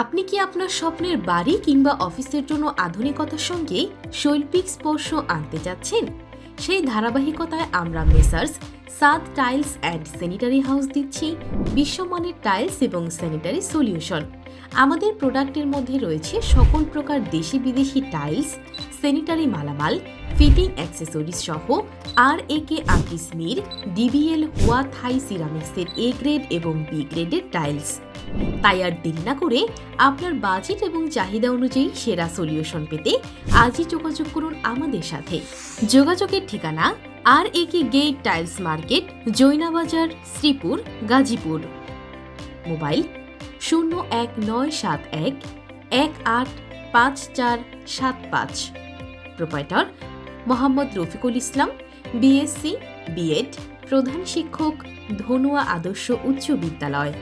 আপনি কি আপনার স্বপ্নের বাড়ি কিংবা অফিসের জন্য আধুনিকতার সঙ্গে শৈল্পিক স্পর্শ আনতে চাচ্ছেন সেই ধারাবাহিকতায় আমরা messrs, Saad tiles and sanitary house দিচ্ছি বিশ্বমানের টাইলস এবং স্যানিটারি সলিউশন। আমাদের প্রোডাক্টের মধ্যে রয়েছে সকল প্রকার দেশি বিদেশি টাইলস, স্যানিটারি মালামাল, ফিটিং অ্যাক্সেসরিজ সহ আর এ কে আকিসমির ডিবিএল হুয়া থাই সিরামিক্সের এ গ্রেড এবং বি গ্রেডের টাইলস। তাই আর দেরি না করে আপনার বাজেট এবং চাহিদা অনুযায়ী সেরা সলিউশন পেতে আজই যোগাযোগ করুন আমাদের সাথে। যোগাযোগের ঠিকানা R A K gate tiles market Joinabazar, Sreepur, Gazipur. Mobile শূন্য এক নয় সাত এক এক আট পাঁচ চার সাত পাঁচ। Proprietor Mohammad Rafiqul Islam BSc BEd প্রধান শিক্ষক, ধনুয়া আদর্শ উচ্চ বিদ্যালয়।